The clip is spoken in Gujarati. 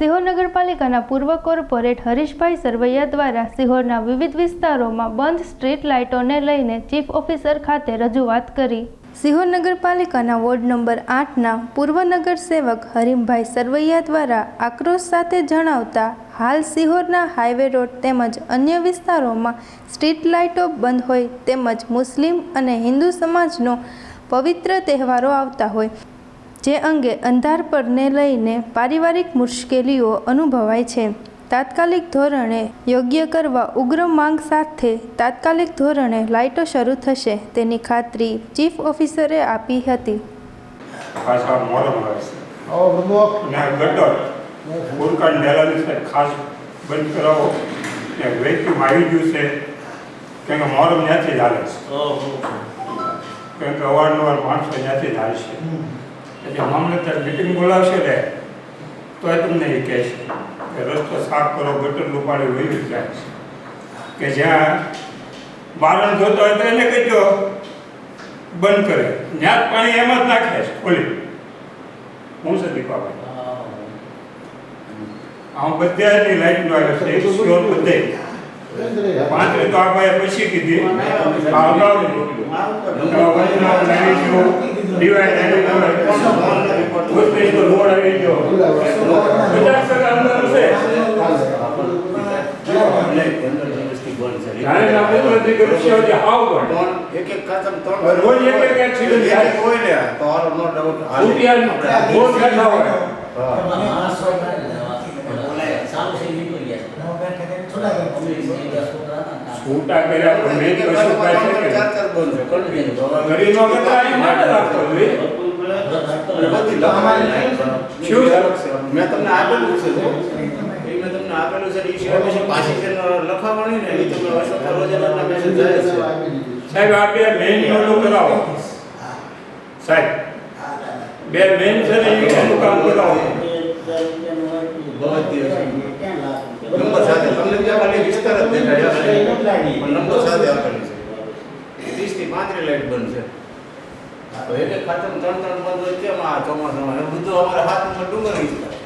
સિહોર નગરપાલિકાના પૂર્વ કોર્પોરેટ હરીશભાઈ સરવૈયા દ્વારા સિહોરના વિવિધ વિસ્તારોમાં બંધ સ્ટ્રીટ લાઇટોને લઈને ચીફ ઓફિસર ખાતે રજૂઆત કરી. સિહોર નગરપાલિકાના વોર્ડ નંબર આઠના પૂર્વ નગરસેવક હરીમભાઈ સરવૈયા દ્વારા આક્રોશ સાથે જણાવતા, હાલ સિહોરના હાઈવે રોડ તેમજ અન્ય વિસ્તારોમાં સ્ટ્રીટ લાઇટો બંધ હોય તેમજ મુસ્લિમ અને હિન્દુ સમાજનો પવિત્ર તહેવારો આવતા હોય. જે અંગે અંધારપણને લઈને પારિવારિક મુશ્કેલીઓ અનુભવાય છે. તાત્કાલિક ધોરણે યોગ્ય કરવા ઉગ્ર માંગ સાથે તાત્કાલિક ધોરણે લાઇટો શરૂ થશે તેની ખાતરી ચીફ ઓફિસરે આપી હતી. પાછા મોરમ આવે છે. આવો પ્રમુખ અને આ ગટર ફૂલકાંડ ડેલાની સાહેબ ખાસ બંધ કરાવો. વેક્યુમ આવી ગયું છે. કેમ કે મોરમ ત્યાંથી જ હાલે છે કેમ કે અવારનવાર માણસો ત્યાંથી જ હાલશે એટલે મામલતદાર મિટિંગ બોલાવશે ને તો એ તમને એ કહેશે કે રસ્તો સાફ કરો ગટર લૂપાડી વહી જાય કે જ્યાં બારણ જોતો હોય તો એને કહેજો બંધ કરે. જ્યાં પાણી એમ જ નાખે છે ખોલી હું છે દીપાભાઈ? આમ બધાની લાઈટ આવે છે સ્યોર બધે પાંચ તો આ ભાઈ પછી કીધી. આ અગાઉની ડિવાઈડ આવી ગયો ગોસ્તી તો રોડ આવી ગયો પચાસ ટકા અંદર છે જાણે આપણે નથી કર્યું છે હજી હાવ પણ એક એક ખાતમ ત્રણ રોજ એક એક એક થાય. એક હોય ને તો હાલો નો doubt હાલે. રૂપિયા બોલ બેઠા હોય હા. છૂટા કર્યા પણ મેં કશું કાંઈ છે કે ચાર ચાર બંધ છે continue. હવે ગરીબનો કચરા અહીં માટે રાખવો જોઈએ બધી લખવાની શું? મેં તમને આપેલું છે જો. એ મેં તમને આપેલું છે એ સિવાય પછી પાછી જે લખાવવાની ને એ તમે અશોક રોજાના મેસેજ જાય છે. સાહેબ આ બે મેઇન નોટો કરાવો. સાહેબ બે મેઇન છે ને એ એનું કામ કરાવો. બધી હશે. નંબર સાથે તમને ત્યાં ખાલી વિસ્તાર જ દેખાય ખાલી. પણ નંબર સાથે આપેલી છે. ત્રીસથી પાંત્રીસ લાઈટ બંધ છે. તો ખાતર ત્રણ ત્રણ બંધ કેમ આ ચોમાસામાં. બધું અમારે હાથ નંબર ડુંગર વિસ્તાર